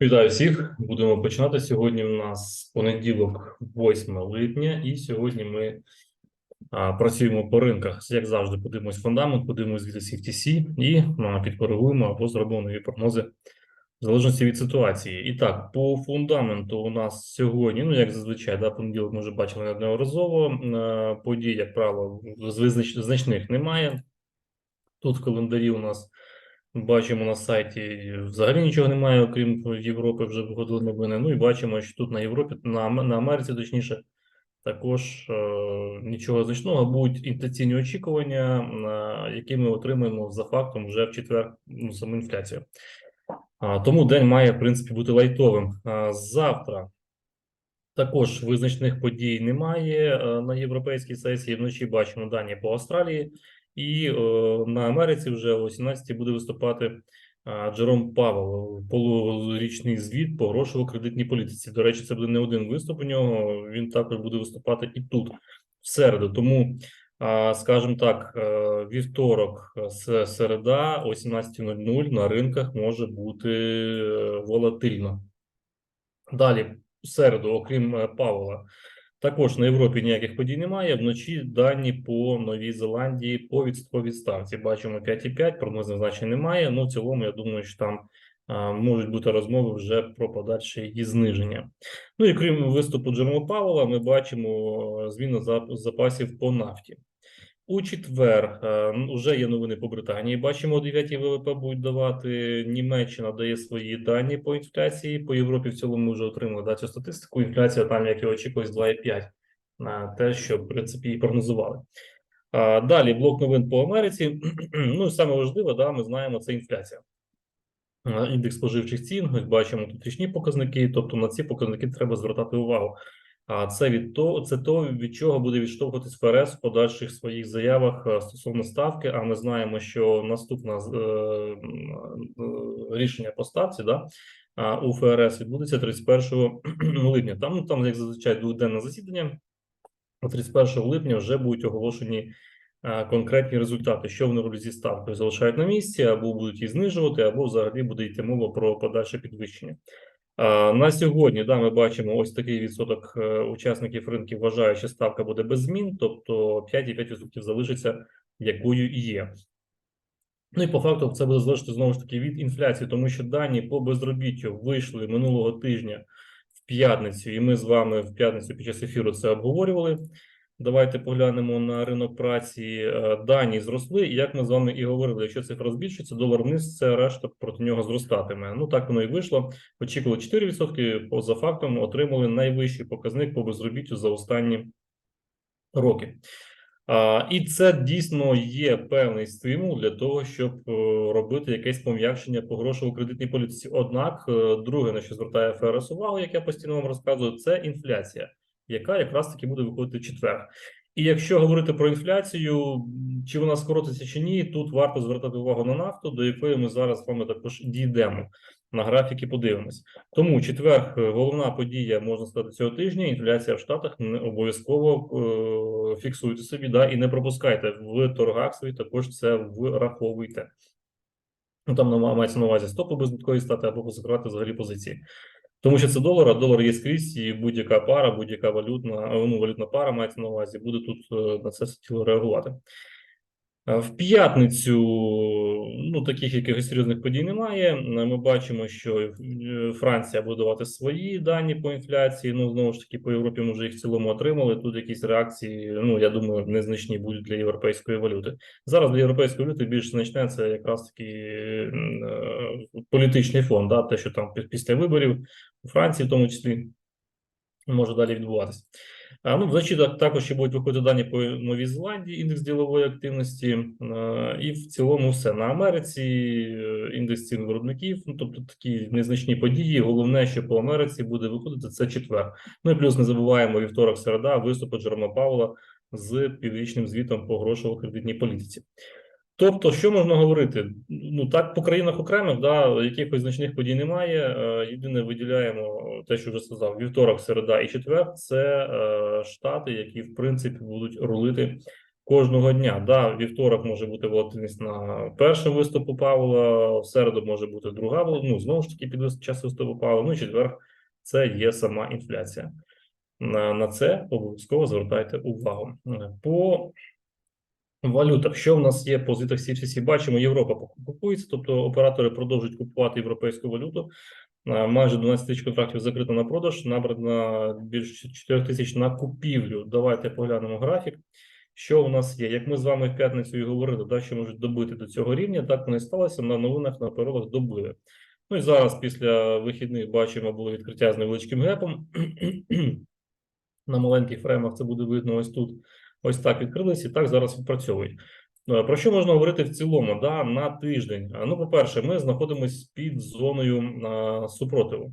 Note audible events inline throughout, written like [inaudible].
Вітаю всіх. Будемо починати. Сьогодні у нас понеділок, 8 липня, і сьогодні ми а, працюємо по ринках. Як завжди, подивимось фундамент, подивимось від CFTC і підкоригуємо або зробимо нові прогнози в залежності від ситуації. І так, по фундаменту у нас сьогодні, ну як зазвичай, да, понеділок ми вже бачили неодноразово. Подій, як правило, значних немає. Тут в календарі у нас бачимо на сайті взагалі нічого немає, окрім Європи, вже виходили новини. Ну і бачимо, що тут на Європі, на, на Америці, точніше, також е, нічого значного, будуть інфляційні очікування, е, які ми отримаємо за фактом вже в четвер ну, саму інфляцію. А, тому день має, в принципі, бути лайтовим. А, завтра також визначних подій немає. Е, На європейській сесії вночі бачимо дані по Австралії, і е, на Америці вже о 17 буде виступати Джером Павел, полурічний звіт по грошово-кредитній політиці. До речі, це буде не один виступ у нього. Він також буде виступати і тут в середу. Тому, скажімо так, е, вівторок, е, середа о 17.00 на ринках може бути волатильно. Далі, в середу, окрім Павла, також на Європі ніяких подій немає. Вночі дані по Новій Зеландії по відсотковій ставці. Бачимо 5,5, прогнозних значень немає. Ну, в цілому, я думаю, що там а, можуть бути розмови вже про подальше її зниження. Ну і крім виступу Джерома Павла, ми бачимо зміну запасів по нафті. У четвер е, вже є новини по Британії. Бачимо, о 9 ВВП будуть давати. Німеччина дає свої дані по інфляції. По Європі в цілому ми вже отримали да, цю статистику. Інфляція там, як і очікувалось, 2,5 на те, що в принципі і прогнозували. Далі блок новин по Америці. [clears throat] Ну і саме важливе, да, ми знаємо, це інфляція. Індекс споживчих цін. Ось бачимо тут річні показники. Тобто на ці показники треба звертати увагу. А це від того, це то, від чого буде відштовхуватись ФРС в подальших своїх заявах е, стосовно ставки. А ми знаємо, що наступне е, рішення по ставці да, у ФРС відбудеться 31 [clears throat] липня. Там, там, як зазвичай, дводенне засідання. 31 липня вже будуть оголошені е, конкретні результати, що вони роблять зі ставкою, залишають на місці, або будуть її знижувати, або взагалі буде йти мова про подальше підвищення. А, На сьогодні да, ми бачимо ось такий відсоток е, учасників ринків вважають, що ставка буде без змін, тобто 5,5% залишиться якою і є. Ну і по факту це буде залежати знову ж таки від інфляції, тому що дані по безробіттю вийшли минулого тижня в п'ятницю, і ми з вами в п'ятницю під час ефіру це обговорювали. Давайте поглянемо на ринок праці. Е, Дані зросли, і як ми з вами і говорили, якщо цифра збільшиться, долар вниз, це решта проти нього зростатиме. Ну так воно і вийшло. Очікували 4%, поза фактом отримали найвищий показник по безробіттю за останні роки. І це дійсно є певний стимул для того, щоб е, робити якесь пом'якшення по грошово-кредитній політиці. Однак, е, друге, на що звертає ФРС увагу, як я постійно вам розказую, це інфляція, яка якраз таки буде виходити в четвер. І якщо говорити про інфляцію, чи вона скоротиться чи ні, тут варто звертати увагу на нафту, до якої ми зараз з вами також дійдемо. На графіки подивимось. Тому четвер е, головна подія можна сказати цього тижня. Інфляція в Штатах не обов'язково е, фіксуйте собі, да, і не пропускайте в торгах свої також це враховуйте. Ну там мається на увазі стопи безбиткові стати або позакривати взагалі позиції. Тому що це долар, а долар є скрізь, і будь-яка пара, будь-яка валютна, ну, валютна пара мається на увазі, буде тут е, на це суттєво реагувати. Е, В п'ятницю ну таких якихось серйозних подій немає. Е, Ми бачимо, що е, Франція буде давати свої дані по інфляції. Ну знову ж таки, по Європі ми вже їх в цілому отримали. Тут якісь реакції, ну я думаю, незначні будуть для європейської валюти. Зараз для європейської валюти більш значне це якраз таки політичний фон, да, те, що там після виборів у Франції, в тому числі, може далі відбуватися. А, Ну, вночі також ще будуть виходити дані по Новій Зеландії, індекс ділової активності, е, і в цілому все на Америці, е, індекс цін виробників. Ну, тобто такі незначні події. Головне, що по Америці буде виходити, це четвер. Ну і плюс не забуваємо вівторок, середа, виступи Джерома Паула з піврічним звітом по грошово-кредитній політиці. Тобто, що можна говорити? Ну так по країнах окремих, да, якихось значних подій немає. Е, Єдине виділяємо те, що вже сказав: вівторок, середа і четвер це е, штати, які в принципі будуть рулити кожного дня. Да, вівторок може бути волатильність на перший виступу Павла, в середу може бути друга, ну знову ж таки під час виступу Павла. Ну і четвер це є сама інфляція. На, на це обов'язково звертайте увагу. Е, По валютах, що в нас є по звітах CFCC? Бачимо, Європа купується, тобто оператори продовжують купувати європейську валюту. Е, Майже 12 тисяч контрактів закрито на продаж, набрано більше 4 тисяч на купівлю. Давайте поглянемо графік. Що у нас є? Як ми з вами в п'ятницю і говорили, да, що можуть добити до цього рівня, так воно сталося. На новинах на перервах добили. Ну і зараз, після вихідних, бачимо, було відкриття з невеличким гепом. [clears throat] На маленьких фреймах це буде видно ось тут. Ось так відкрились і так зараз відпрацьовують. Е, Про що можна говорити в цілому да, на тиждень? Е, Ну, по-перше, ми знаходимося під зоною е, супротиву.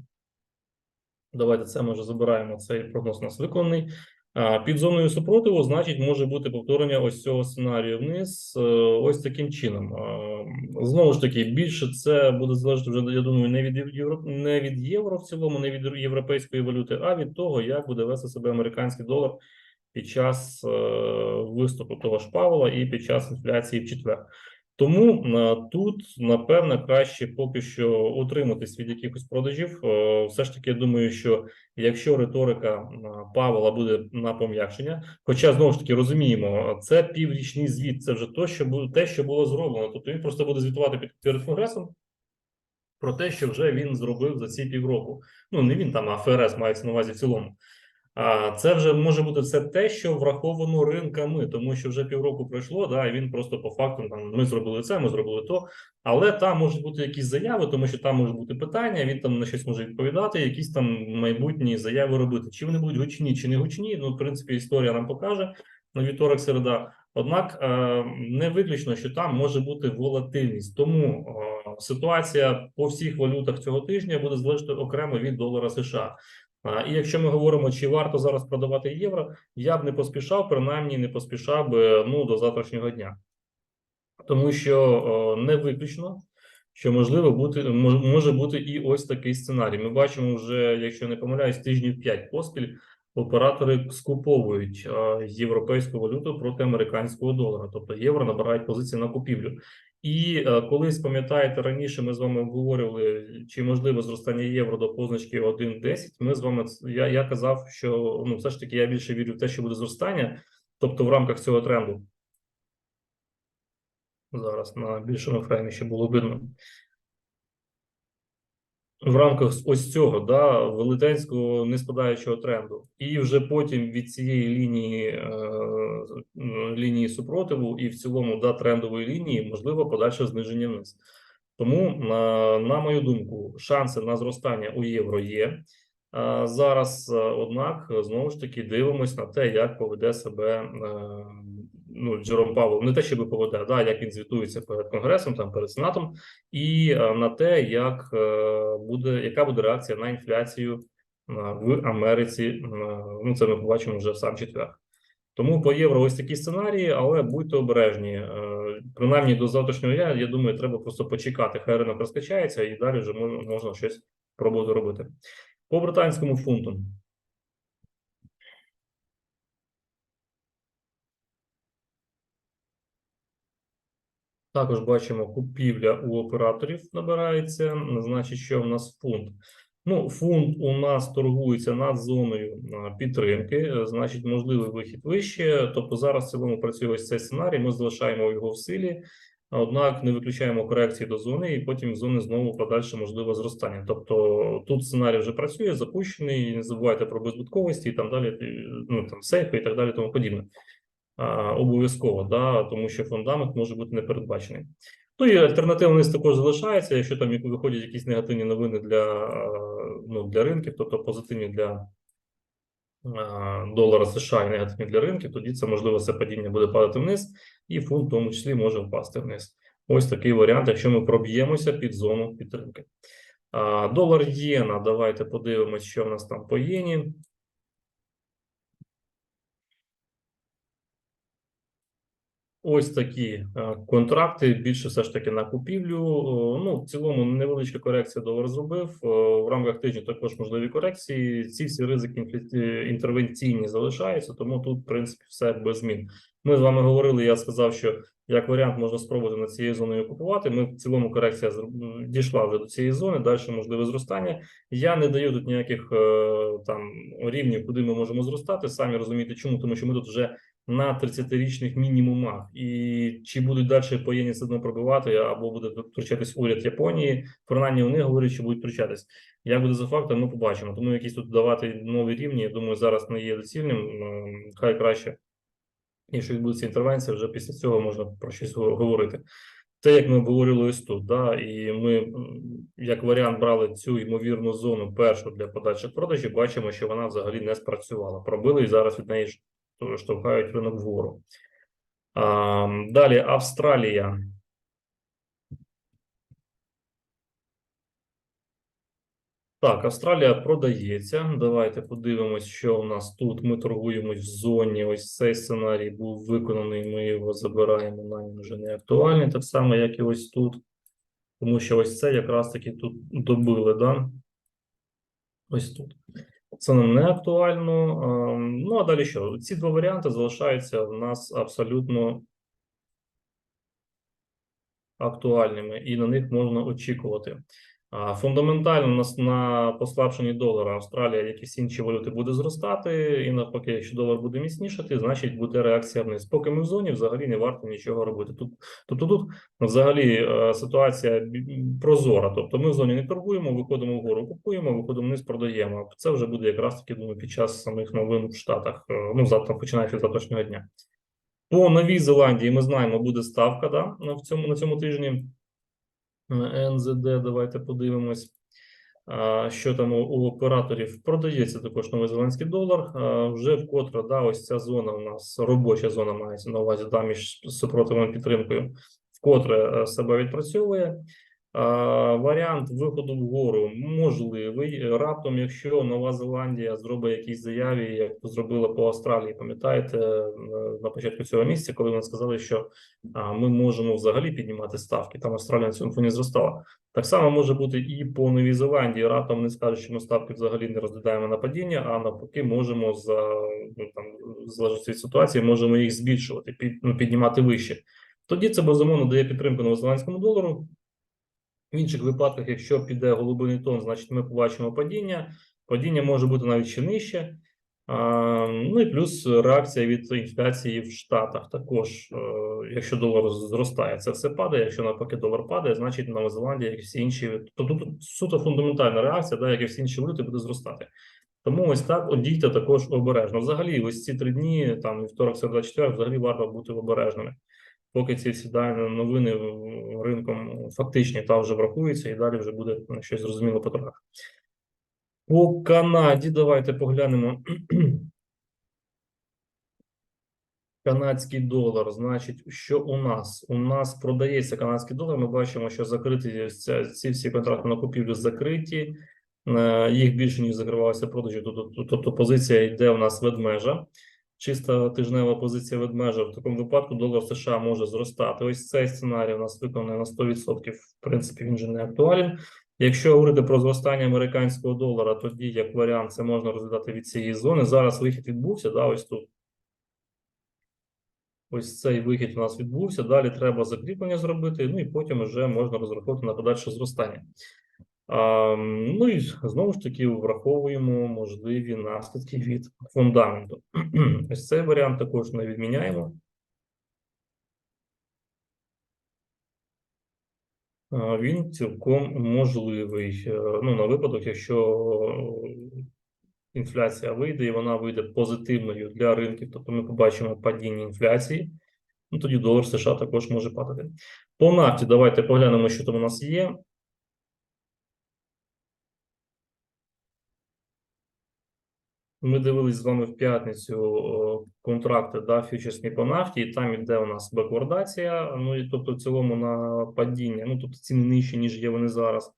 Давайте це ми вже забираємо. Цей прогноз у нас виконаний. А, Під зоною супротиву, значить, може бути повторення ось цього сценарію вниз, ось таким чином. А, Знову ж таки, більше це буде залежати вже, я думаю, не від євро, не від євро в цілому, не від європейської валюти, а від того, як буде вести себе американський долар під час е, виступу того ж Павла і під час інфляції в четвер. Тому е, тут, напевно, краще поки що утриматись від якихось продажів. Е, Все ж таки, я думаю, що якщо риторика Павла буде на пом'якшення, хоча знову ж таки розуміємо, це піврічний звіт, це вже то, що було те, що було зроблено. Тобто він просто буде звітувати під перед конгресом про те, що вже він зробив за ці півроку. Ну не він там, а ФРС мається на увазі в цілому. А це вже може бути все те, що враховано ринками, тому що вже півроку пройшло, да, і він просто по факту там ми зробили це, ми зробили то. Але там можуть бути якісь заяви, тому що там можуть бути питання. Він там на щось може відповідати, якісь там майбутні заяви робити. Чи вони будуть гучні, чи не гучні? Ну, в принципі, історія нам покаже на вівторок, середа. Однак е, не виключно, що там може бути волатильність. Тому е, ситуація по всіх валютах цього тижня буде залежати окремо від долара США. І якщо ми говоримо, чи варто зараз продавати євро, я б не поспішав, принаймні не поспішав би ну до завтрашнього дня, тому що не виключно, що можливо бути може бути і ось такий сценарій. Ми бачимо вже, якщо не помиляюсь, тижнів 5 поспіль. Оператори скуповують європейську валюту проти американського долара, тобто євро набирають позиції на купівлю. І е, колись пам'ятаєте, раніше ми з вами обговорювали, чи можливо зростання євро до позначки 1.10. Ми з вами я, я казав, що ну все ж таки я більше вірю в те, що буде зростання, тобто в рамках цього тренду. Зараз на більшому фреймі ще було видно. В рамках ось цього да, велетенського неспадаючого тренду, і вже потім від цієї лінії е, лінії супротиву, і в цілому да, трендової лінії можливо подальше зниження вниз. Тому, на, мою думку, шанси на зростання у євро є. Е, Зараз, е, однак, знову ж таки, дивимось на те, як поведе себе е, ну, Джером Павлов. Не те, щоб поведе, да, як він звітується перед конгресом, там перед сенатом, і е, на те, як е, буде, яка буде реакція на інфляцію е, в Америці. Ну, це ми побачимо вже сам четвер. Тому по євро ось такі сценарії, але будьте обережні. Принаймні до завтрашнього дня, я думаю, треба просто почекати. Хай ринок розкачається, і далі вже можна щось пробувати робити. По британському фунту. Також бачимо, купівля у операторів набирається. Значить, що в нас фунт? Ну, фунт у нас торгується над зоною підтримки, е, значить, можливий вихід вище. Тобто зараз в цілому працює ось цей сценарій. Ми залишаємо його в силі, однак не виключаємо корекції до зони, і потім зони знову подальше можливе зростання. Тобто тут сценарій вже працює, запущений. Не забувайте про беззбитковості і там далі, е, ну там сейфи і так далі, тому подібне. А, обов'язково, да, тому що фундамент може бути непередбачений. Ну і альтернативний лист також залишається, якщо там виходять якісь негативні новини для, е, ну, для ринків, тобто позитивні для е, долара США і негативні для ринків, тоді це можливо це падіння буде падати вниз, і фунт в тому числі може впасти вниз. Ось такий варіант, якщо ми проб'ємося під зону підтримки. Долар єна, давайте подивимось, що в нас там по єні. Ось такі е, контракти. Більше все ж таки на купівлю. Ну, в цілому невеличка корекція долар зробив. В рамках тижня також можливі корекції. Ці всі ризики е, інтервенційні залишаються, тому тут, в принципі, все без змін. Ми з вами говорили. Я сказав, що як варіант можна спробувати на цією зоною купувати. Ми в цілому корекція дійшла вже до цієї зони. Далі можливе зростання. Я не даю тут ніяких е, там рівнів, куди ми можемо зростати. Самі розумієте, чому, тому що ми тут вже на 30-річних мінімумах, і чи будуть далі по єні все одно пробивати, або буде втручатись уряд Японії. Принаймні вони говорять, що будуть втручатись. Як буде за фактом, ми побачимо. Тому якісь тут давати нові рівні. Я думаю, зараз не є доцільним. Хай краще, якщо відбудеться інтервенція, вже після цього можна про щось говорити. Те, як ми обговорили ось тут, да, і ми як варіант брали цю ймовірну зону першу для подальших продажів, бачимо, що вона взагалі не спрацювала. Пробили і зараз від неї штовхають ринок вгору. Далі Австралія. Так, Австралія продається. Давайте подивимось, що у нас тут. Ми торгуємось в зоні. Ось цей сценарій був виконаний. Ми його забираємо. Нам вже не актуальний, так само, як і ось тут. Тому що ось це якраз таки тут добили, да? Ось тут. Це не актуально. Ем, Ну, а далі що? Ці два варіанти залишаються в нас абсолютно актуальними, і на них можна очікувати. Фундаментально нас на послабшенні долара Австралія, як і всі інші валюти, буде зростати, і навпаки, якщо долар буде міцнішати, значить буде реакція вниз. Поки ми в зоні, взагалі не варто нічого робити. Тут, тобто тут взагалі е, ситуація прозора. Тобто ми в зоні не торгуємо, виходимо вгору, купуємо, виходимо вниз, продаємо. Це вже буде якраз таки думаю, під час самих новин в Штатах. е, Ну завтра починаючи з завтрашнього дня. По Новій Зеландії ми знаємо, буде ставка да, в цьому на цьому тижні. НЗД, давайте подивимось, що там у, операторів продається також новий зеленський долар. Вже вкотре да, ось ця зона у нас робоча зона мається на увазі да, між супротивом підтримкою, вкотре е, себе відпрацьовує. А, Варіант виходу вгору можливий. Раптом, якщо Нова Зеландія зробить якісь заяві, як зробила по Австралії, пам'ятаєте, е, на початку цього місяця, коли вони сказали, що ми можемо взагалі піднімати ставки. Там Австралія на цьому фоні зростала. Так само може бути і по Новій Зеландії. Раптом не скажуть, що ми ставки взагалі не розглядаємо на падіння, а навпаки, можемо за ну, там залежно від ситуації, можемо їх збільшувати, під, ну, піднімати вище. Тоді це безумовно дає підтримку новозеландському долару. В інших випадках, якщо піде голубиний тон, значить ми побачимо падіння. Падіння може бути навіть ще нижче. Ну і плюс реакція від інфляції в Штатах. Також, е, якщо долар зростає, це все падає. Якщо навпаки долар падає, значить Нова Зеландія, як всі інші, тобто тут суто фундаментальна реакція, да, як і всі інші валюти, буде зростати. Тому ось так от дійте також обережно. Взагалі, ось ці три дні, там вівторок, середа, четвер, взагалі варто бути обережними. Поки ці всі новини ринком фактичні та вже врахуються, і далі вже буде щось зрозуміло по торгах. По Канаді давайте поглянемо. [clears throat] Канадський долар, значить, що у нас? У нас продається канадський долар. Ми бачимо, що закриті ці, всі контракти на купівлю закриті. Е, Їх більше ніж закривалося продажі. Тобто, тобто позиція йде у нас ведмежа. Чиста тижнева позиція ведмежа. В такому випадку долар США може зростати. Ось цей сценарій у нас виконаний на 100%. В принципі, він же не актуален. Якщо говорити про зростання американського долара, тоді як варіант це можна розглядати від цієї зони. Зараз вихід відбувся. Да, ось тут. Ось цей вихід у нас відбувся. Далі треба закріплення зробити, ну і потім вже можна розраховувати на подальше зростання. Ну і знову ж таки враховуємо можливі наслідки від фундаменту. [clears throat] Ось цей варіант також не відміняємо. Він цілком можливий. Е, Ну, на випадок, якщо інфляція вийде, і вона вийде позитивною для ринків, тобто ми побачимо падіння інфляції, ну тоді долар США також може падати. По нафті давайте поглянемо, що там у нас є. Ми дивились з вами в п'ятницю контракти да, фьючерсні по нафті, і там іде у нас беквардація, ну і тобто в цілому на падіння, ну тобто ціни нижчі, ніж є вони зараз.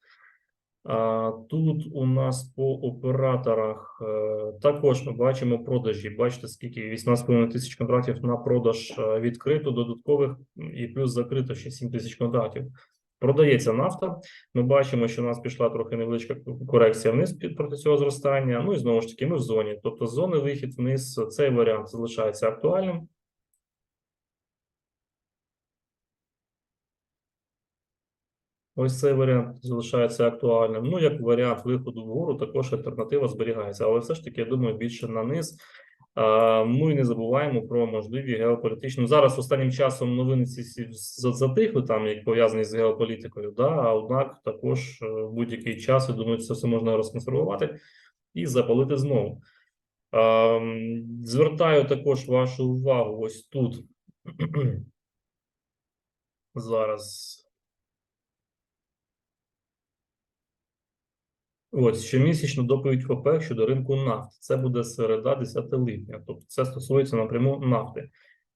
А, Тут у нас по операторах е, також ми бачимо продажі. Бачите, скільки 18,5 тисяч контрактів на продаж е, відкрито, додаткових і плюс закрито ще 7 тисяч контрактів. Продається нафта. Ми бачимо, що у нас пішла трохи невеличка корекція вниз під- проти цього зростання. Ну і знову ж таки, ми в зоні. Тобто, з зони вихід вниз. Цей варіант залишається актуальним. Ось цей варіант залишається актуальним. Ну, як варіант виходу вгору, також альтернатива зберігається, але все ж таки, я думаю, більше на низ. Ну і не забуваємо про можливі геополітичні. Ну, Зараз останнім часом новини ці затихли, там як пов'язані з геополітикою. Да, однак також е, в будь-який час, я думаю, це все можна розконсервувати і запалити знову. Звертаю також вашу увагу ось тут. [clears throat] Зараз. Ось щомісячну доповідь ФОП щодо ринку нафти. Це буде середа, 10 липня. Тобто це стосується напряму нафти.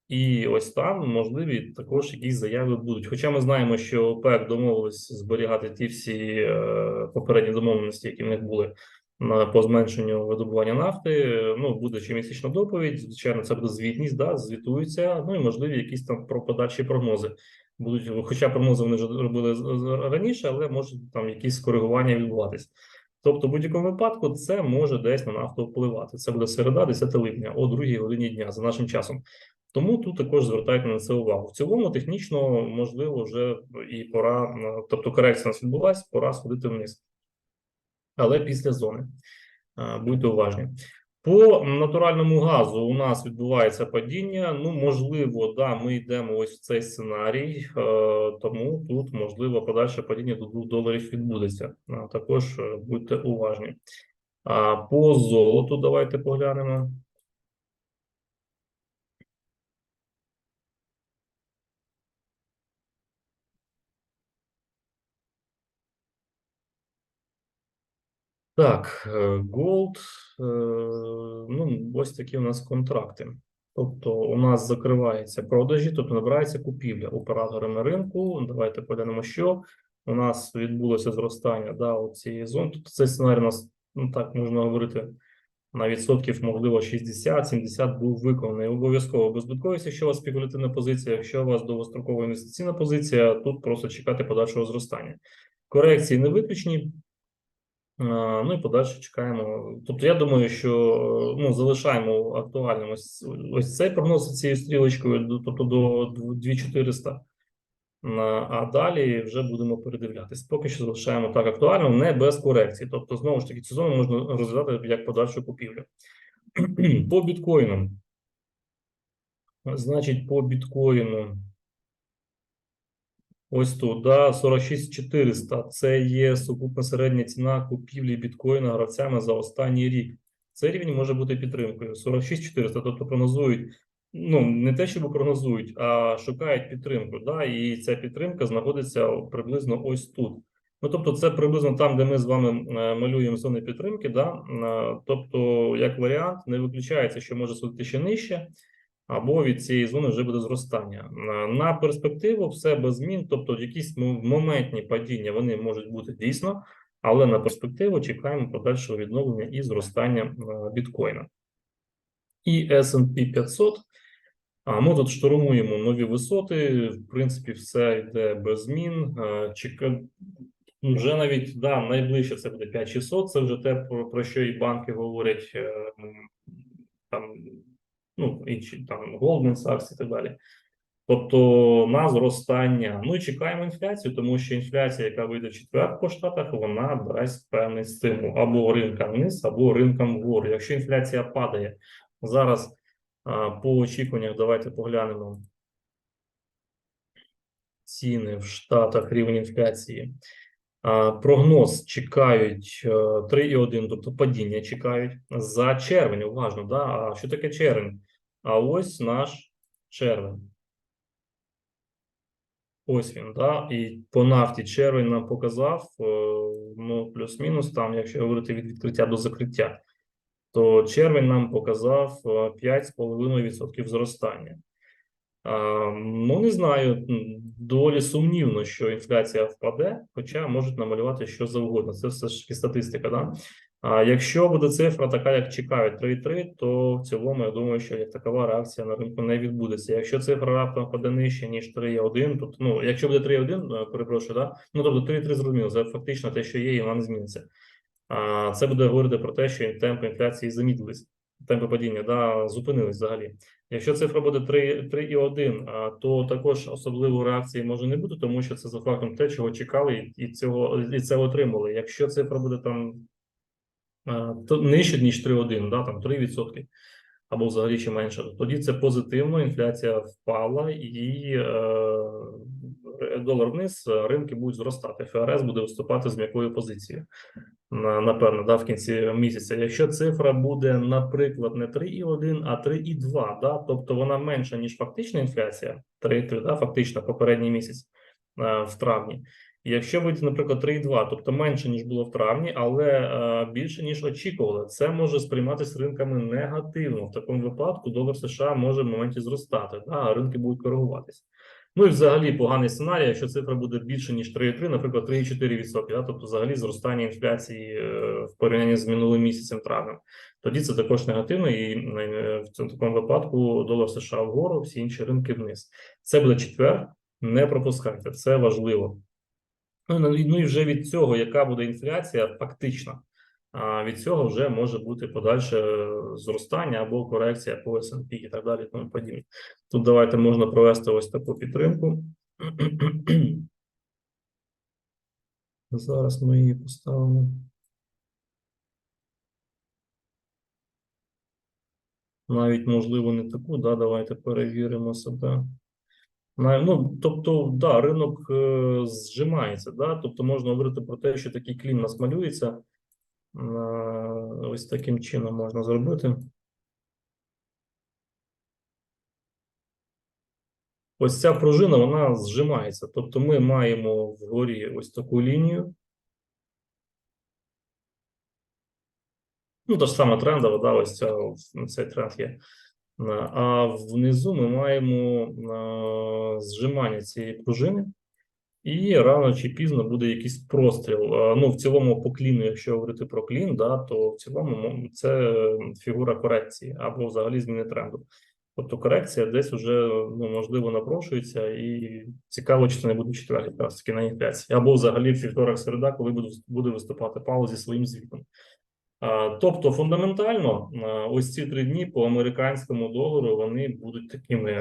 І ось там можливі також якісь заяви будуть. Хоча ми знаємо, що ОПЕК домовились зберігати ті всі е, попередні домовленості, які в них були на по зменшенню видобування нафти. Ну буде щомісячна доповідь. Звичайно, це буде звітність, да, звітуються. Ну і можливі якісь там про подальші прогнози будуть. Хоча прогнози вони вже робили раніше, але можуть там якісь коригування відбуватись. Тобто, в будь-якому випадку, це може десь на нафту впливати. Це буде середа, 10 липня, о 2 годині дня за нашим часом. Тому тут також звертайте на це увагу. В цілому, технічно, можливо, вже і пора, е, тобто корекція нас відбулася, пора сходити вниз. Але після зони. Е, Будьте уважні. По натуральному газу у нас відбувається падіння. Ну, можливо, да, ми йдемо ось в цей сценарій, е, тому тут можливо подальше падіння до 2 доларів відбудеться. Також е, будьте уважні. А по золоту давайте поглянемо. Так, е, Gold, е, ну, ось такі у нас контракти. Тобто у нас закриваються продажі, тобто набирається купівля операторами ринку. Давайте поглянемо, що у нас відбулося зростання да, цієї зони. Тобто цей сценарій у нас, ну так можна говорити, на відсотків, можливо, 60-70 був виконаний. Обов'язково беззбитковість, якщо у вас спекулятивна позиція, якщо у вас довгострокова інвестиційна позиція, тут просто чекати подальшого зростання. Корекції не виключені. А, Ну і подальше чекаємо. Тобто, я думаю, що ну залишаємо актуальним ось, ось цей прогноз цією стрілочкою, тобто до 2400. На- А далі вже будемо передивлятись. Поки що залишаємо так актуально, не без корекції. Тобто, знову ж таки, цю зону можна розглядати як подальшу купівлю. [clears throat] По біткоїнам. Значить, по біткоїну. Ось тут, да, 46400. Це є сукупна середня ціна купівлі біткоїна гравцями за останній рік. Цей рівень може бути підтримкою. 46400, тобто прогнозують, ну не те, щоб прогнозують, а шукають підтримку. Да, і ця підтримка знаходиться приблизно ось тут. Ну, тобто, це приблизно там, де ми з вами е, малюємо зони підтримки. Да? Е, Тобто, як варіант, не виключається, що може сходити ще нижче або від цієї зони вже буде зростання. На- перспективу все без змін, тобто якісь моментні падіння вони можуть бути дійсно, але на перспективу чекаємо подальшого відновлення і зростання е, біткоїна. І S&P 500. А ми тут штурмуємо нові висоти. В принципі, все йде без змін. Е, Чека... Вже навіть да, найближче це буде 5600. Це вже те, про, про що і банки говорять. е, Там ну, інші там Goldman Sachs і так далі. Тобто на зростання. Ну і чекаємо інфляцію, тому що інфляція, яка вийде в четвер по штатах, вона дасть певний стимул або ринкам вниз, або ринкам вгору. Якщо інфляція падає зараз по очікуваннях, давайте поглянемо ціни в Штатах, рівень інфляції. Прогноз чекають е, 3,1, тобто падіння чекають за червень. Уважно, да? А що таке червень? А ось наш червень. Ось він, да? І по нафті червень нам показав, е, ну, плюс-мінус, там, якщо говорити від відкриття до закриття, то червень нам показав е, 5,5% зростання. А, Ну, не знаю, доволі сумнівно, що інфляція впаде, хоча можуть намалювати що завгодно. Це все ж таки статистика. Да? А якщо буде цифра така, як чекають 3,3, то в цілому я думаю, що як такова реакція на ринку не відбудеться. Якщо цифра раптом впаде нижче, ніж 3,1, тобто, ну, якщо буде 3,1, е, перепрошую, да? ну тобто 3,3 зрозуміло, це фактично те, що є, і вона не зміниться. А це буде говорити про те, що темпи інфляції замідлились, темпи падіння да, зупинились взагалі. Якщо цифра буде 3, 3,1, а, то також особливої реакції може не бути, тому що це за фактом те, чого чекали, і- і цього і це отримали. Якщо цифра буде там то нижче, ніж 3,1, да, там 3%, або взагалі ще менше, то тоді це позитивно, інфляція впала і е, долар вниз, ринки будуть зростати. ФРС буде виступати з м'якою позицією напевно, да, в кінці місяця. Якщо цифра буде, наприклад, не 3,1, а 3,2, да, тобто вона менша, ніж фактична інфляція, 3,3, да, фактично попередній місяць е, в травні. Якщо вийти, наприклад, 3,2, тобто менше, ніж було в травні, але е, більше, ніж очікували, це може сприйматися ринками негативно. В такому випадку долар США може в моменті зростати, да, а ринки будуть коригуватися. Ну і взагалі поганий сценарій, якщо цифра буде більше ніж 3,3, наприклад, 3,4%, да, тобто взагалі зростання інфляції е, в порівнянні з минулим місяцем травнем. Тоді це також негативно, і е, в цьому такому випадку долар США вгору, всі інші ринки вниз. Це буде четвер. Не пропускайте, це важливо. Ну, і- ну вже від цього, яка буде інфляція, фактична. А від цього вже може бути подальше е, зростання або корекція по S&P і так далі. Тому подібне. Тут давайте можна провести ось таку підтримку. Зараз ми її поставимо. Навіть можливо не таку, да, давайте перевіримо себе. Ну, тобто, да, ринок е, зжимається, да, тобто можна говорити про те, що такий клін нас малюється. Е, ось таким чином можна зробити. Ось ця пружина, вона зжимається. Тобто ми маємо вгорі ось таку лінію. Ну, та ж сама трендова, да, ось ця, цей тренд є. Е, А внизу ми маємо е, зжимання цієї пружини, і рано чи пізно буде якийсь простріл. Ну, в цілому, по кліну, якщо говорити про клін, да, то в цілому це фігура корекції або взагалі зміни тренду. Тобто корекція десь вже ну, можливо напрошується, і цікаво, чи це не буде четвер, якраз таки на інфляції, або взагалі вівторок середа, коли буде, виступати Павло зі своїм звітом. Тобто, фундаментально, ось ці три дні по американському долару вони будуть такими,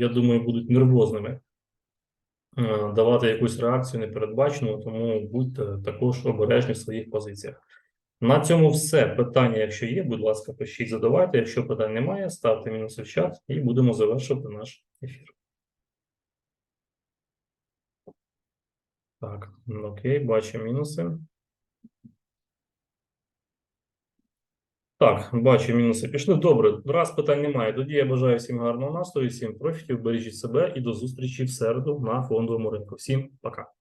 я думаю, будуть нервозними. Е, Давати якусь реакцію непередбачену, тому будьте також обережні в своїх позиціях. На цьому все. Питання, якщо є, будь ласка, пишіть, задавайте. Якщо питань немає, ставте мінуси в чат і будемо завершувати наш ефір. Так, окей, бачу мінуси. Так, бачу, мінуси пішли. Добре, раз питань немає. Тоді я бажаю всім гарного настрою, всім профітів, бережіть себе і до зустрічі в середу на фондовому ринку. Всім пока.